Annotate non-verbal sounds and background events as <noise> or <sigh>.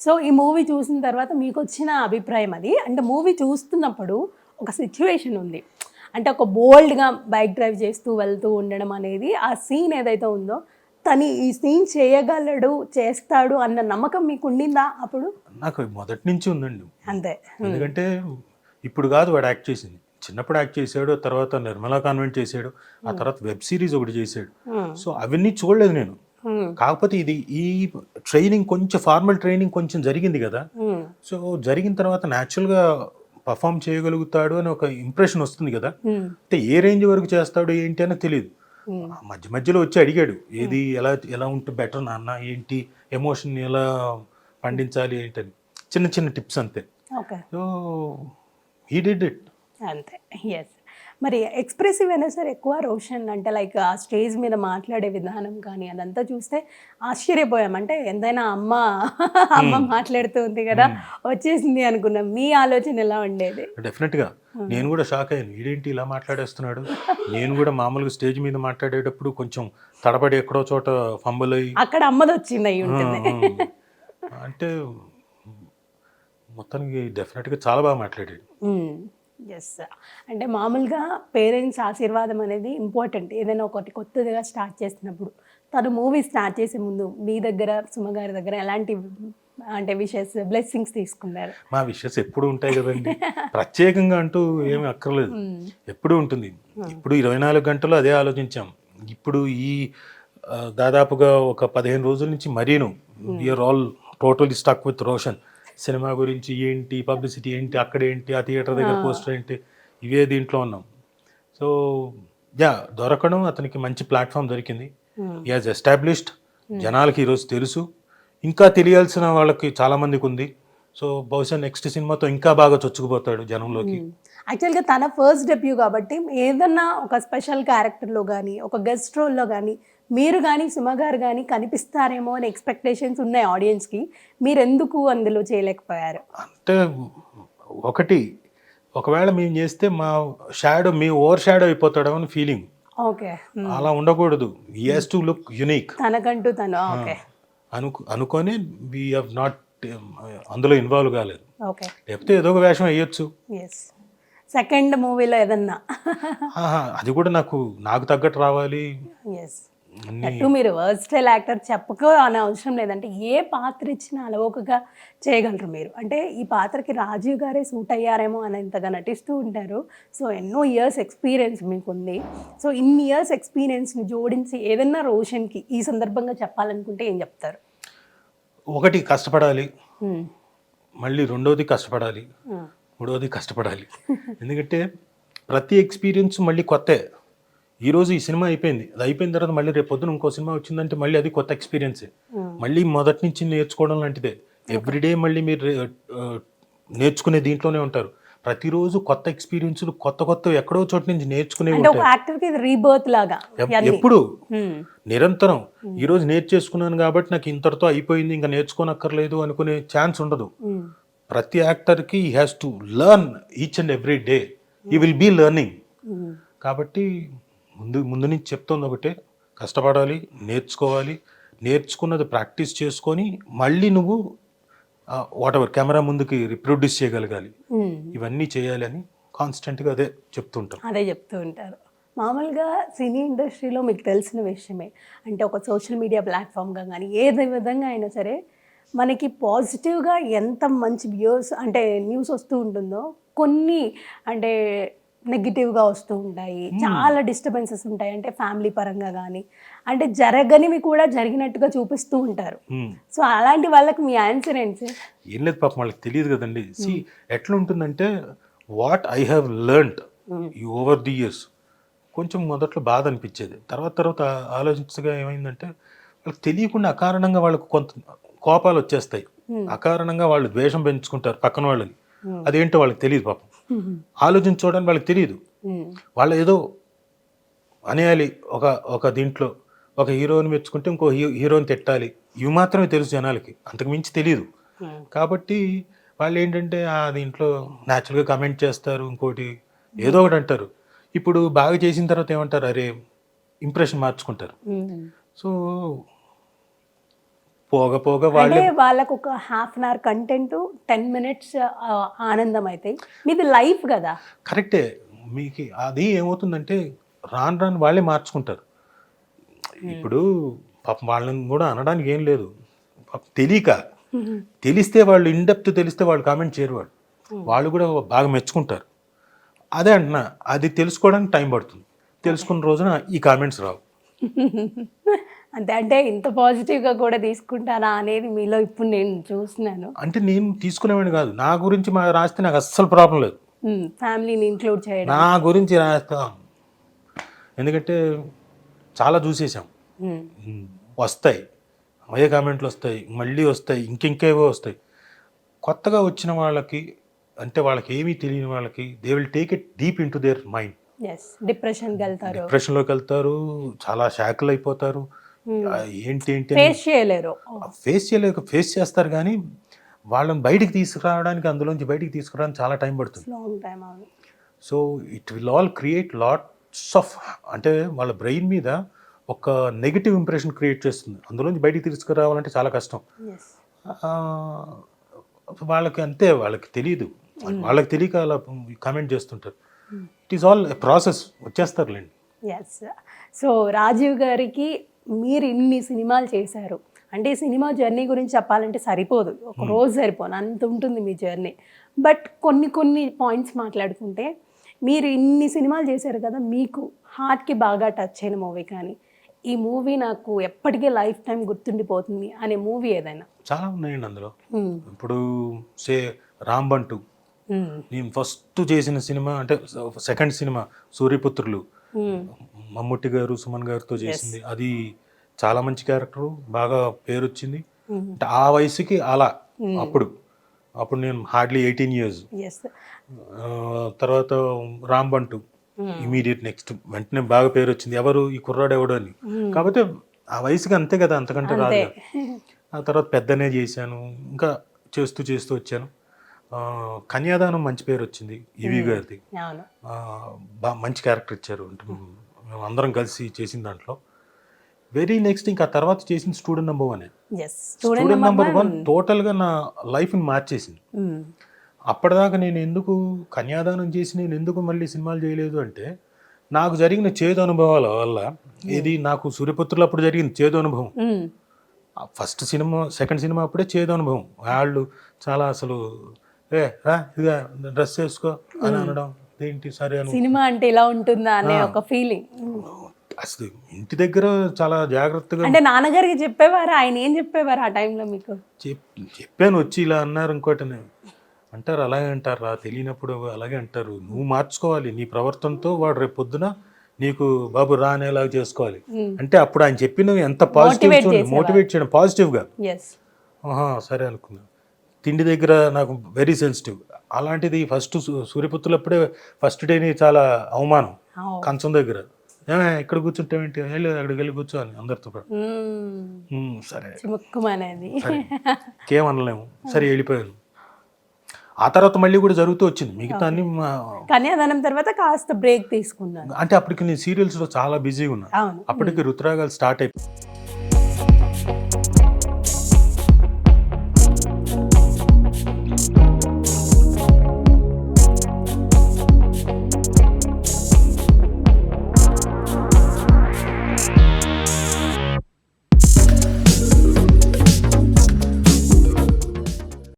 So ఈ movie చూసిన తర్వాత మీకు వచ్చిన అభిప్రాయం అది. అంటే మూవీ చూస్తున్నప్పుడు ఒక సిచ్యువేషన్ ఉంది. అంటే ఒక బోల్డ్గా బైక్ డ్రైవ్ చేస్తూ వెళ్తూ ఉండడం అనేది ఆ సీన్ ఏదైతే ఉందో తను ఈ సీన్ చేయగలడు చేస్తాడు అన్న నమ్మకం మీకు ఉండిందా అప్పుడు? నాకు మొదటి నుంచి ఉందండి. అంతే. ఎందుకంటే ఇప్పుడు కాదు వాడు యాక్ట్ చేసింది. చిన్నప్పుడు యాక్ట్ చేశాడు తర్వాత నిర్మలా కాన్వెంట్ చేశాడు ఆ తర్వాత వెబ్ సిరీస్ ఒకటి చేశాడు. సో అవన్నీ చూడలేదు నేను. కాకపోతే ఇది ఈ ట్రైనింగ్ కొంచెం ఫార్మల్ ట్రైనింగ్ కొంచెం జరిగింది కదా. Hmm. సో జరిగిన తర్వాత న్యాచురల్గా పర్ఫామ్ చేయగలుగుతాడు అని ఒక ఇంప్రెషన్ వస్తుంది కదా. Hmm. అంటే ఏ రేంజ్ వరకు చేస్తాడు ఏంటి అని తెలియదు. Hmm. మధ్య మధ్యలో వచ్చి అడిగాడు ఏది ఎలా ఎలా ఉంటే బెటర్ నాన్న? ఏంటి? ఎమోషన్ ఎలా పండించాలి ఏంటని? చిన్న చిన్న టిప్స్ అంతే. సో హీ డిడ్ ఇట్ అంతే. ఎస్ మరి ఎక్స్ప్రెసివ్ అయినా సరే ఎక్కువ రోషన్ అంటే లైక్ ఆ స్టేజ్ మీద మాట్లాడే విధానం కానీ అదంతా చూస్తే ఆశ్చర్యపోయాం. అంటే ఎంతైనా అమ్మ అమ్మ మాట్లాడుతూ ఉంది కదా వచ్చేసింది అనుకున్నాం. మీ ఆలోచన ఎలా ఉండేది? డెఫినెట్గా నేను కూడా షాక్ అయ్యాను. వీడేంటి ఇలా మాట్లాడేస్తున్నాడు? నేను కూడా మామూలుగా స్టేజ్ మీద మాట్లాడేటప్పుడు కొంచెం తడబడి ఎక్కడో చోట ఫంబుల్ అయ్యి అక్కడ అమ్మది వచ్చింది అయి ఉంటుంది. అంటే మొత్తానికి డెఫినెట్గా చాలా బాగా మాట్లాడాడు. ఎస్ అంటే మామూలుగా పేరెంట్స్ ఆశీర్వాదం అనేది ఇంపార్టెంట్. ఏదైనా ఒకటి కొత్తదిగా స్టార్ట్ చేసినప్పుడు తను మూవీ స్టార్ట్ చేసే ముందు మీ దగ్గర సుమగారి దగ్గర ఎలాంటి అంటే విషెస్ బ్లెస్సింగ్స్ తీసుకున్నారు? మా విషయస్ ఎప్పుడు ఉంటాయి కదండి. ప్రత్యేకంగా అంటూ ఏమి అక్కర్లేదు. ఎప్పుడు ఉంటుంది. ఇప్పుడు ఇరవై నాలుగు గంటలు అదే ఆలోచించాం. ఇప్పుడు ఈ దాదాపుగా ఒక పదిహేను రోజుల నుంచి మరీను. We are all totally stuck with Roshan cinema గురించి ఏంటి పబ్లిసిటీ ఏంటి అక్కడ ఏంటి ఆ థియేటర్ దగ్గర పోస్టర్ ఏంటి ఇవే దీంట్లో ఉన్నాం. సో యా దొరకడం అతనికి మంచి ప్లాట్ఫామ్ దొరికింది. హాజ్ ఎస్టాబ్లిష్డ్ జనాలకి ఈరోజు తెలుసు. ఇంకా తెలియాల్సిన వాళ్ళకి చాలా మందికి ఉంది. సో బహుశా నెక్స్ట్ సినిమాతో ఇంకా బాగా చొచ్చుకుపోతాడు జనంలోకి. యాక్చువల్గా తన ఫస్ట్ డెబ్యూ కాబట్టి ఏదన్నా ఒక స్పెషల్ క్యారెక్టర్లో కానీ ఒక గెస్ట్ రోల్లో కానీ మీరు కానీ సుమ గారు కానీ కనిపిస్తారేమో అని ఎక్స్పెక్టేషన్స్ ఉన్నాయి ఆడియన్స్కి మీరు ఎందుకు అందులో చేయలేకపోయారు? అంటే ఒకటి ఒకవేళ మేము చేస్తే మా షాడో మీ ఓవర్ షాడో అయిపోతాడో అని ఫీలింగ్ ఓకే. అలా ఉండకూడదు. హాస్ టు లుక్ యునిక్ తనకంటూ తను ఓకే. అను అనుకొని వీ హ్యావ్ నాట్ అందులో ఇన్వాల్వ్ కాలేదు. ఓకే. లేకపోతే ఏదో ఒక వేషం వేయొచ్చు. ఎస్ సెకండ్ మూవీలో ఏదన్నా? అది కూడా నాకు నాకు తగ్గట్టు రావాలి. ఎస్ అటు మీరు వర్స్టైల్ యాక్టర్ చెప్పుకో అనే అవసరం లేదంటే ఏ పాత్ర ఇచ్చినా అలవోకగా చేయగలరు మీరు. అంటే ఈ పాత్రకి రాజీవ్ గారే సూట్ అయ్యారేమో అనేంతగా నటిస్తూ ఉంటారు. సో ఎన్నో ఇయర్స్ ఎక్స్పీరియన్స్ మీకుంది. సో ఇన్ని ఇయర్స్ ఎక్స్పీరియన్స్ని జోడించి ఏదన్నా రోషన్కి ఈ సందర్భంగా చెప్పాలనుకుంటే ఏం చెప్తారు? ఒకటి కష్టపడాలి. మళ్ళీ రెండోది కష్టపడాలి. మూడోది కష్టపడాలి. ఎందుకంటే ప్రతి ఎక్స్పీరియన్స్ మళ్ళీ కొత్తే. ఈరోజు ఈ సినిమా అయిపోయింది. అది అయిపోయిన తర్వాత మళ్ళీ రేపు పొద్దున ఇంకో సినిమా వచ్చిందంటే మళ్ళీ అది కొత్త ఎక్స్పీరియన్సే. మళ్ళీ మొదటి నుంచి నేర్చుకోవడం లాంటిదే. ఎవ్రీడే మళ్ళీ మీరు నేర్చుకునే దీంట్లోనే ఉంటారు. ప్రతిరోజు కొత్త ఎక్స్పీరియన్స్లు కొత్త కొత్త ఎక్కడో చోట నుంచి నేర్చుకునే రీబర్త్ లాగా. ఎప్పుడు. నిరంతరం. ఈరోజు నేర్చేసుకున్నాను కాబట్టి నాకు ఇంతటితో అయిపోయింది ఇంకా నేర్చుకోనక్కర్లేదు అనుకునే ఛాన్స్ ఉండదు. ప్రతి యాక్టర్కి he has to learn each and every day he will be learning. కాబట్టి ముందు ముందు నుంచి చెప్తుంది ఒకటే కష్టపడాలి నేర్చుకోవాలి. నేర్చుకున్నది ప్రాక్టీస్ చేసుకొని మళ్ళీ నువ్వు వాట్ ఎవర్ కెమెరా ముందుకి రిప్రొడ్యూస్ చేయగలగాలి. ఇవన్నీ చేయాలి అని కాన్స్టెంట్గా అదే చెప్తుంటాం అదే చెప్తూ ఉంటారు. మామూలుగా సినీ ఇండస్ట్రీలో మీకు తెలిసిన విషయమే. అంటే ఒక సోషల్ మీడియా ప్లాట్ఫామ్గా కానీ ఏదే విధంగా అయినా సరే మనకి పాజిటివ్గా ఎంత మంచి వ్యూస్ అంటే న్యూస్ వస్తూ ఉంటుందో కొన్ని అంటే నెగిటివ్గా వస్తూ ఉంటాయి. చాలా డిస్టర్బెన్సెస్ ఉంటాయి. అంటే ఫ్యామిలీ పరంగా కానీ అంటే జరగనివి కూడా జరిగినట్టుగా చూపిస్తూ ఉంటారు. సో అలాంటి వాళ్ళకి మీ ఆన్సర్ ఏంటి సార్? ఏం లేదు పాపం వాళ్ళకి తెలియదు కదండి. సి ఎట్లా ఉంటుందంటే వాట్ ఐ హ్యావ్ లెర్న్డ్ ఈ ఓవర్ ది ఇయర్స్ కొంచెం మొదట్లో బాధ అనిపించేది. తర్వాత తర్వాత ఆలోచించగా ఏమైందంటే వాళ్ళకి తెలియకుండా అకారణంగా వాళ్ళకు కొంత కోపాలు వచ్చేస్తాయి. అకారణంగా వాళ్ళు ద్వేషం పెంచుకుంటారు పక్కన వాళ్ళని. అదేంటో వాళ్ళకి తెలియదు పాపం. ఆలోచించుకోవడానికి వాళ్ళకి తెలియదు వాళ్ళు ఏదో అనేయాలి ఒక ఒక దీంట్లో ఒక హీరోని మెచ్చుకుంటే ఇంకో హీ హీరోని తిట్టాలి. ఇవి మాత్రమే తెలుసు జనాలకి. అంతకు మించి తెలియదు కాబట్టి వాళ్ళు ఏంటంటే ఆ దీంట్లో న్యాచురల్గా కమెంట్ చేస్తారు ఇంకోటి ఏదో ఒకటి అంటారు. ఇప్పుడు బాగా చేసిన తర్వాత ఏమంటారు? అరే ఇంప్రెషన్ మార్చుకుంటారు. సో పోగ పోగ వాళ్ళే వాళ్ళకు ఒక half an hour content ten minutes ఆనందం అవుతాయి మీది లైఫ్ కదా. కరెక్టే. మీకు అది ఏమవుతుందంటే రాను రాను వాళ్ళే మార్చుకుంటారు. ఇప్పుడు పాపం వాళ్ళని కూడా అనడానికి ఏం లేదు. పాపం తెలియక తెలిస్తే వాళ్ళు ఇండెప్త్ తెలిస్తే వాళ్ళు కామెంట్ చేయరు వాళ్ళు. వాళ్ళు కూడా బాగా మెచ్చుకుంటారు. అదే అంటున్నా అది తెలుసుకోవడానికి టైం పడుతుంది. తెలుసుకున్న రోజున ఈ కామెంట్స్ రావు. <laughs> అంతే అంటే ఇంత పాజిటివ్గా కూడా తీసుకుంటారా అనేది మీలో ఇప్పుడు నేను చూస్తున్నాను. అంటే నేను తీసుకునేవాడిని కాదు. నా గురించి మా రాస్తే నాకు అస్సలు ప్రాబ్లం లేదు. ఫ్యామిలీని ఇంక్లూడ్ చేయడం. నా గురించి రాస్తాం. ఎందుకంటే చాలా చూసేసాం వస్తాయి. అవే కామెంట్లు వస్తాయి. మళ్ళీ వస్తాయి. ఇంకింకేవో వస్తాయి. కొత్తగా వచ్చిన వాళ్ళకి అంటే వాళ్ళకి ఏమీ తెలియని వాళ్ళకి they will take it deep into their mind డిప్రెషన్కి వెళ్తారు. డిప్రెషన్లోకి వెళ్తారు. చాలా షాకులు అయిపోతారు. ఏంటి ఏంటి ఫేస్ చేయలేరు. ఫేస్ చేయలేక ఫేస్ చేస్తారు కానీ వాళ్ళని బయటికి తీసుకురావడానికి అందులోంచి బయటికి తీసుకురావడానికి చాలా టైం పడుతుంది. So it will all create lots of అంటే వాళ్ళ బ్రెయిన్ మీద ఒక నెగిటివ్ ఇంప్రెషన్ క్రియేట్ చేస్తుంది. అందులోంచి బయటికి తీసుకురావాలంటే చాలా కష్టం. వాళ్ళకి అంతే వాళ్ళకి తెలియదు వాళ్ళకి తెలియక అలా కామెంట్ చేస్తుంటారు. ఇట్ ఈస్ ఆల్ ప్రాసెస్ వచ్చేస్తారులేండి. ఎస్ సో రాజీవ్ గారికి మీరు ఇన్ని సినిమాలు చేశారు. అంటే ఈ సినిమా జర్నీ గురించి చెప్పాలంటే సరిపోదు. ఒక రోజు సరిపోను. అంత ఉంటుంది మీ జర్నీ. బట్ కొన్ని కొన్ని పాయింట్స్ మాట్లాడుకుంటే మీరు ఇన్ని సినిమాలు చేశారు కదా మీకు హార్ట్కి బాగా టచ్ అయిన మూవీ కానీ ఈ మూవీ నాకు ఎప్పటికీ లైఫ్ టైం గుర్తుండిపోతుంది అనే మూవీ ఏదైనా? చాలా ఉన్నాయండి అందులో. మ్మ్. ఇప్పుడు సే రాంబంటు మ్మ్. నేను ఫస్ట్ చేసిన సినిమా అంటే సెకండ్ సినిమా సూర్యపుత్రులు. మమ్ముట్టి గారు సుమన్ గారితో చేసింది. అది చాలా మంచి క్యారెక్టర్. బాగా పేరు వచ్చింది. అంటే ఆ వయసుకి అలా. అప్పుడు. అప్పుడు నేను హార్డ్లీ ఎయిటీన్ ఇయర్స్. తర్వాత రాంబంటు ఇమీడియట్ నెక్స్ట్. వెంటనే బాగా పేరు వచ్చింది ఎవరు? ఈ కుర్రాడు ఎవడు అని కాకపోతే ఆ వయసుకి అంతే కదా అంతకంటే రాదు. ఆ తర్వాత పెద్దనే చేశాను. ఇంకా చేస్తూ చేస్తూ వచ్చాను. కన్యాదానం మంచి పేరు వచ్చింది ఈవి గారిది. మంచి క్యారెక్టర్ ఇచ్చారు. అంటే మేము అందరం కలిసి చేసిన దాంట్లో. వెరీ నెక్స్ట్ ఇంకా తర్వాత చేసిన student number one student number one టోటల్గా నా లైఫ్ని మార్చేసింది. అప్పటిదాకా నేను ఎందుకు కన్యాదానం చేసి నేను ఎందుకు మళ్ళీ సినిమాలు చేయలేదు అంటే నాకు జరిగిన చేదు అనుభవాల వల్ల ఇది నాకు సూర్యపుత్రులు అప్పుడు జరిగిన చేదు అనుభవం. ఫస్ట్ సినిమా సెకండ్ సినిమా అప్పుడే చేదు అనుభవం. వాళ్ళు చాలా అసలు ఏ రా ఇదిగా డ్రెస్ వేసుకో అని అనడం. ఏంటి సరే అను సినిమా అంటే ఇలా ఉంటుందా అనే ఒక ఫీలింగ్ అసలు ఇంటి దగ్గర చాలా జాగ్రత్తగా అంటే నాన్నగారికి చెప్పేవారు? ఆయన ఏం చెప్పేవారు ఆ టైంలో మీకు? చెప్ చెప్పాను వచ్చి ఇలా అన్నారు ఇంకోటి అంటారు అలాగే అంటారా తెలియనప్పుడు అలాగే అంటారు. నువ్వు మార్చుకోవాలి నీ ప్రవర్తనతో వాడు రేపు పొద్దున నీకు బాబు రా అనేలాగా చేసుకోవాలి. అంటే అప్పుడు ఆయన చెప్పినవి ఎంత పాజిటివ్ మోటివేట్ చేయడం పాజిటివ్గా సరే అనుకున్నా. తిండి దగ్గర నాకు వెరీ సెన్సిటివ్ అలాంటిది ఫస్ట్ సూర్యపుత్రులప్పుడే ఫస్ట్ డేని చాలా అవమానం. కంచం దగ్గర. ఏమే ఇక్కడ కూర్చుంటావేంటి వెళ్ళి అక్కడికి వెళ్ళి కూర్చో అని అందరితో పాటు. "ఉమ్, సరే. చిముక్కుమనేది సరే. వెళ్ళిపోయాను. ఆ తర్వాత మళ్ళీ కూడా జరుగుతూ వచ్చింది. మిగతా అన్ని కన్యాదానం తర్వాత కాస్త బ్రేక్ తీసుకున్నాను. అంటే అప్పటికి నేను సీరియల్స్లో చాలా బిజీగా ఉన్నా. అవును. అప్పటికి రుతురాగాలు స్టార్ట్ అయిపోయి